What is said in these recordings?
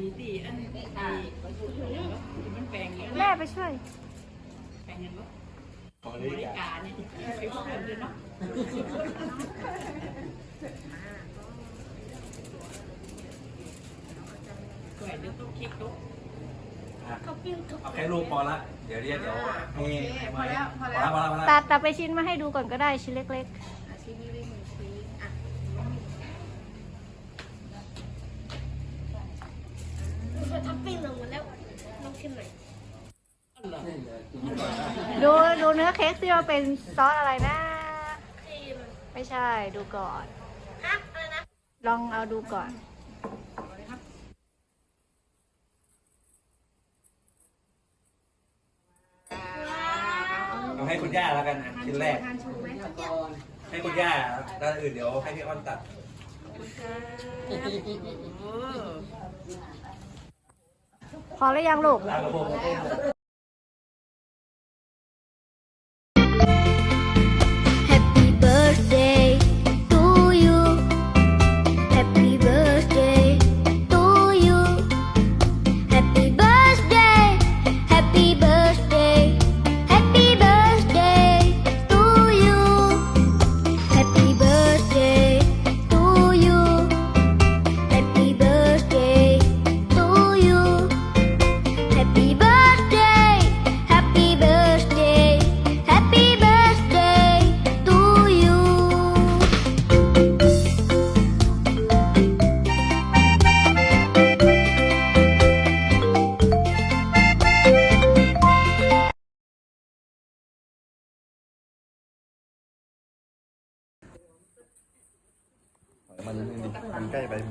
มันแปลงอย่างแม่ไปช่วย แปลงอย่างเนาะของบนี้ริกันการเนี่ยไปพบกันเลยเนาะแหวนเดี๋ยวต้องคลิกตุ๊กเอาแค่รูปพอละ เดี๋ยวเรียกเดี๋ยวให้ให้ไว้พอละพอละพอละตัดตัดไปชิ้นมาให้ดูก่อนก็ได้ชิ้นเล็กชิ้นนี้ได้ห นึ่งชิ้นท็อปปิ้งลงมาแล้วลองชิมหน่อยดูดูเนื้อเค้กสิว่าเป็นซอสอะไรนะ ครีมไม่ใช่ดูก่อน ฮะอะไรนะลองเอาดูก่อน เอาให้คุณย่าแล้วกันนะชิ้นแรก ให้คุณย่าด้านอื่นเดี๋ยวให้พี่อ้อนตัด พอแล้วยังลูก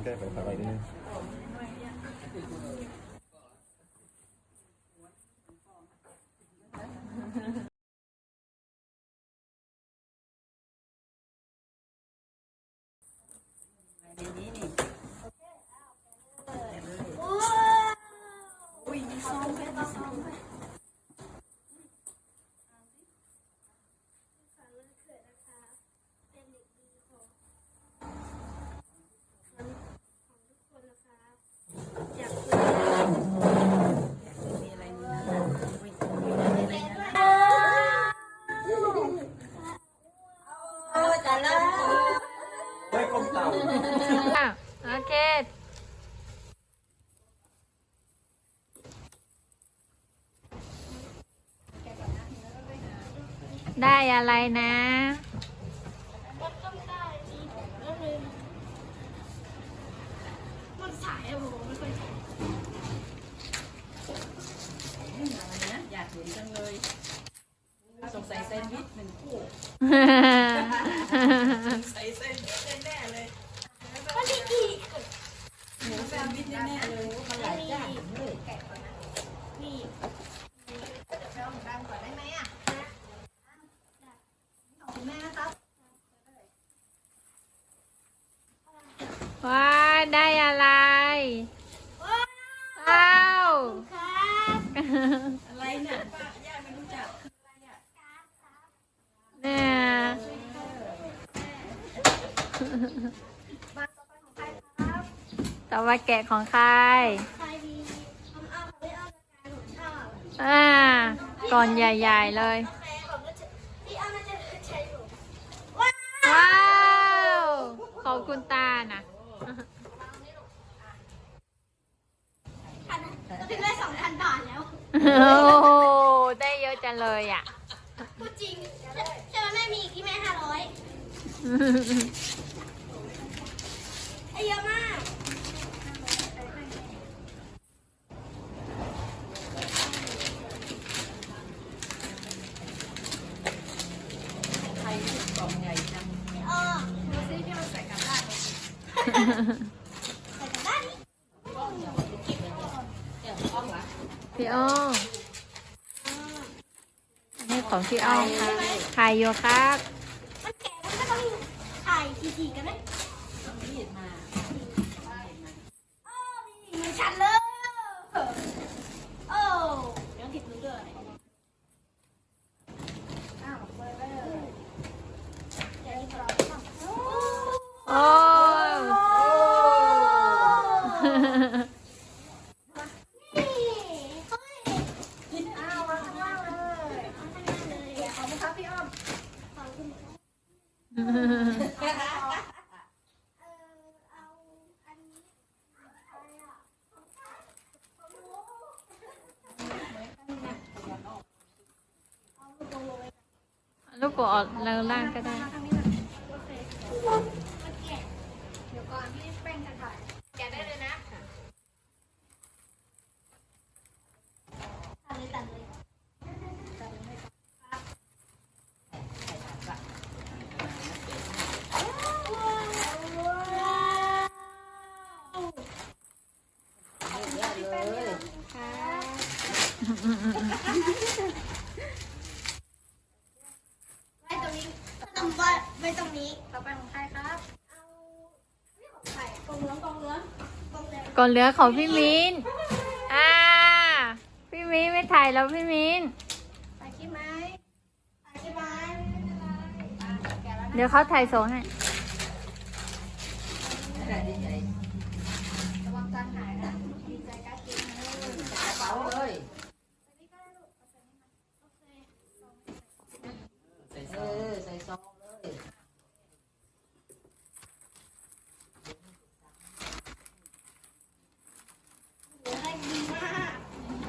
ใกล้ไปมันใกล้ไปถอยไปนิดนึง เฮ้ยกลมเต่า อะโอเค ได้อะไรนะมันต้องได้ดีแล้วเลยมันสายอะผมไม่ค่อยสายอะไรนะอยากเห็นจังเลยสงสัยแซนด์วิชหนึ่งคู่ใส่แซนด์วิชแน่ๆเลย มันมีกี่ หมูแซนด์วิชแน่ๆเลยมันหลายอย่างเลย นี่ ว้าได้อะไร ว้าว ว้าว ครับ อะไรเนี่ยป้าย่าไม่รู้จัก เนี่ย ต่อมาแกะของใคร ใครดีทำเอาไม่เอาการผมชอบอ่า ก่อนใหญ่ ๆ เลยโอเคผมก็จะพี่เอาน่าจะใช้ผมว้าวว้าว ขอบคุณตานะพันก็ถึงได้สองพันบาทแล้ว โอ้โหได้เยอะจังเลยอะ พูดจริงใช่ไหมแม่มีอีกที่แม่ห้าร้อย ได้เยอะมากใครกล่องใหญ่จังอ๋อมาซื้อที่เราใส่กลับบ้านใส่กลับบ้านนี่พี่อ้อมอันนี้ของพี่อ้อมค่ะขายอยู่ครับ มันแก่มันก็ต้องถ่ายทีๆกันไหมมีดมา ไหมคะพี่อ้อมฮับเออลูกโป่งแล้วล่างก็ได้ กองเหลืองก่อนเหลือของพี่มินอ่า พี่มินไม่ถ่ายแล้วพี่มินถ่ายคลิปไหมถ่ายคลิปไหมไม่เป็นไรอะแกะแล้วนะเดี๋ยวเขาถ่ายส่งให้ ได้ดีใจ ระวังการหายนะดีใจการกินเลย กระเป๋าเลย ใส่นี่ก็ได้ลูกเอาใส่นี่มาโอเคสอง ใส่เออใส่ซองเลย เหลือให้ดีมาก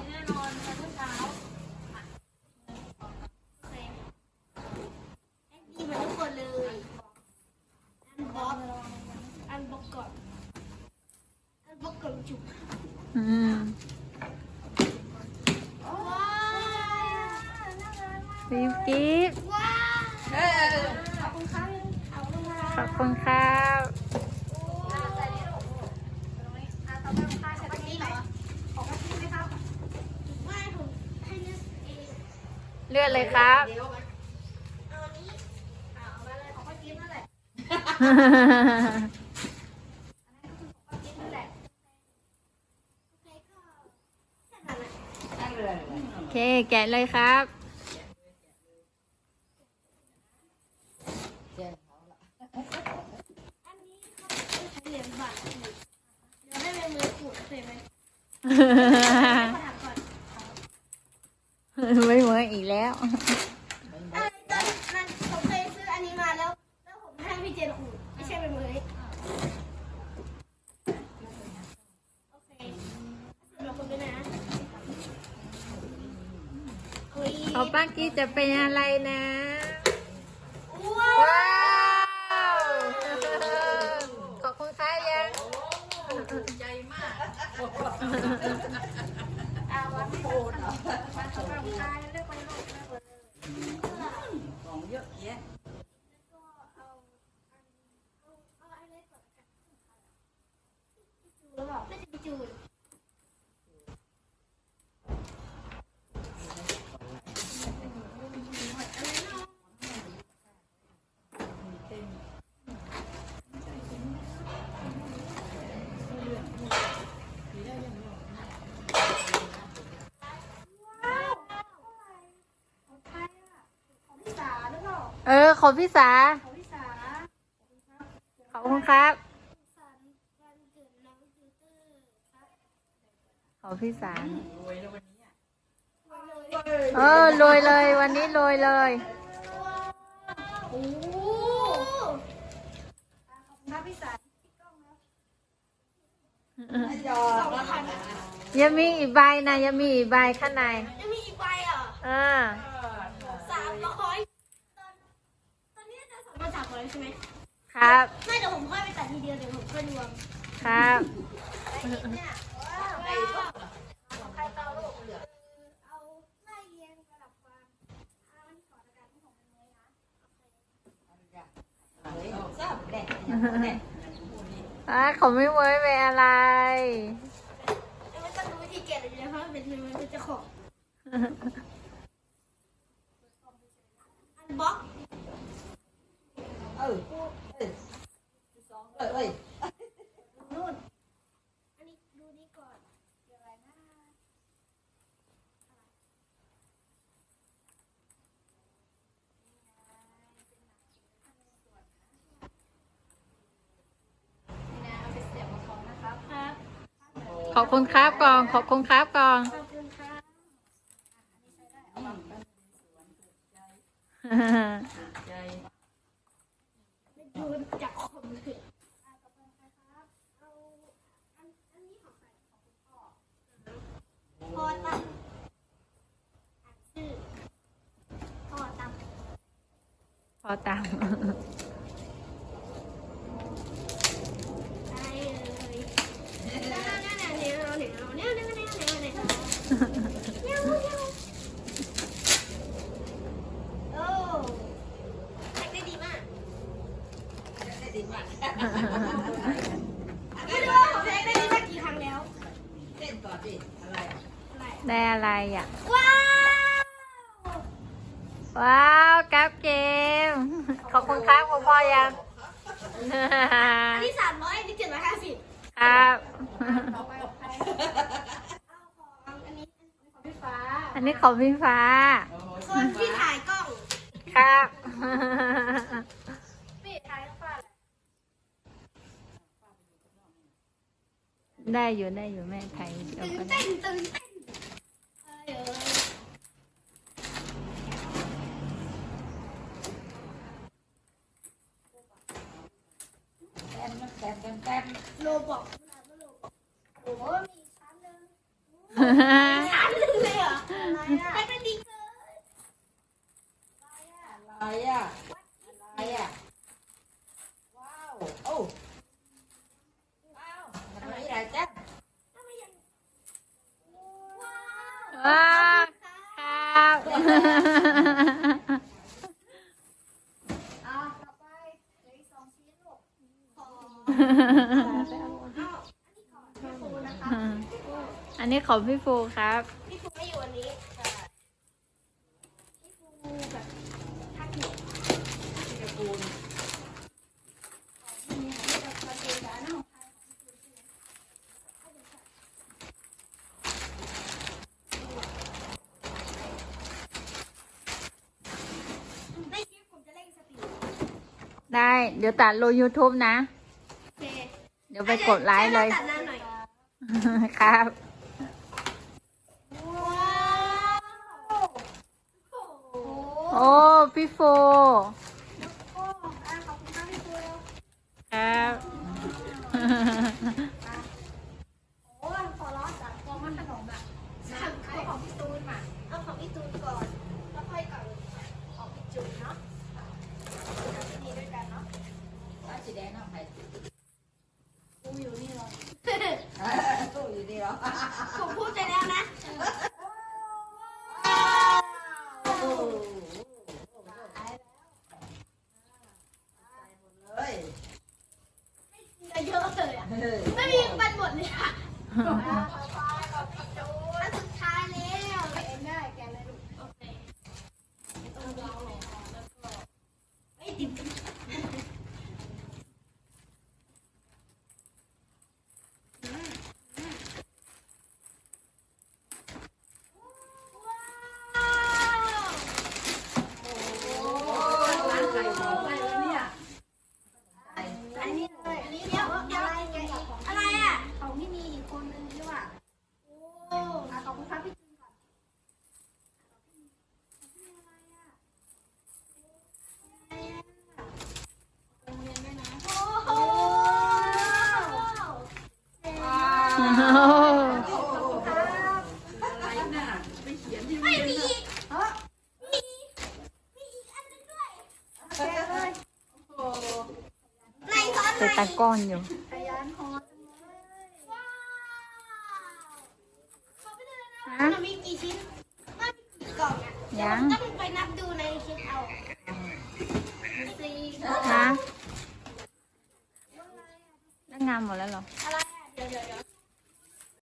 แน่นอนตอนเช้าอะโอเคให้ดีเหมือนทุกคนเลย อันบล็อกอันบล็อกก่อน อันบล็อกก่อนจุก อืม ว้าวน่ารักมาก พี่กิฟต์ว้าวเออขอบคุณครับขอบคุณครับขอบคุณครับอ่าใส่นี่ลูกตรงนี้อ่าต่อไปของใครใส่ตรงนี้เหรอของกระทิไหมครับไม่ผมให้เลือกเองเลือดเลยครับเดี๋ยวเอาอันนี้อ่าเอาไปเลยของป้ากิ๊ฟนั่นแหละอันนั้นก็คือของป้ากิ๊ฟนั่นแหละโอเคก็แค่นั้นแหละ นั่งเลย โอเค แกะเลยครับแจ้งเขาละอันนี้เขาเป็นใช้เหรียญบาทขูดเดี๋ยวให้เป็นมือขูดโอเคไหมขอถามก่อนไม่เหมือนอีกแล้วตอนตอนนั้นผมเคยซื้ออันนี้มาแล้ว แล้วผมให้พี่เจนขูดไม่ใช่เป็นมือโอเคสำหรับคนด้วยนะคุย เอา ป้ากี้จะเป็นอะไรนะว้าวว้าวขอบคุณค่ะยังใจมากอาวันไม่โหดวันสำหรับใครเลือกไปโลกเลือกเลย ของเยอะแยะ แล้วก็เอาอันเอาเอาอันเล็กก่อนละกันพี่จูนหรือเปล่าน่าจะพี่จูน ว้าวของใครอะของพี่สาหรือเปล่า เออ ขอพี่สาของพี่สา ขอบคุณครับสันวันเกิดน้อบพี่สารวยแล้ววันนี้อะเออรวยเลยวันนี้รวยเลยโอ้หขอบคุณครับพี่สายังมีอีกใบนะยังมีอีกใบข้างในยังมีอีกใบอะเออ สามร้อยตอนตอนนี้จะ สองพันสามร้อยใช่ไหมครับ ไม่เดี๋ยวผมค่อยไปตัดทีเดียวเดี๋ยวผมค่อยรวมครับเนี่ยว้าวว้าวของใครเตาลูกเหลือเอาไล่เรียงระดับความอันก่อนละกันที่ผมเป็นเนื้อนะโอเคเฮ้ยทราบแดกแดกอะเขาไม่เว้ยเป็นอะไร แล้วไม่ต้องรู้วิธีเก็บเลยนะเพราะมันเป็นมันเป็นเจ้าของ ขอบคุณครับกอง ขอบคุณครับกองพอตังพอตัง ได้อะไรอะ ว้าว ว้าวแก๊ปเกม ขอบคุณครับคุณพ่อยัง อันนี้สามร้อยนี่เจ็ดร้อยห้าสิบครับ อันนี้ของพี่ฟ้า คนที่ถ่ายกล้องครับได้อยู่ได้อยู่แม่ไทยเดี๋วก็ได้ต้นตื่ต้น นี่ของพี่ฟูครับ พี่ฟูไม่อยู่วันนี้พี่ฟูแบบท่าเกลียดพี่จะปูนได้ เดี๋ยวตัดลง YouTube นะ เดี๋ยวไปกดไลค์เลย ครับ โอ้พี่โฟครับโอ้ขอร้องจากองมันขนมอะสั่งอาของพี่ตูนมาเอาของพี่ตูนก่อนแล้วค่อยกับของพี่จุนเนาะที่นี่ด้วยกันเนาะว่าสีแดงเอาไปกูอยู่นี่หรอกูอยู่นี่หรอกูพูดไปแล้วนะ ไปตากล้องอยู่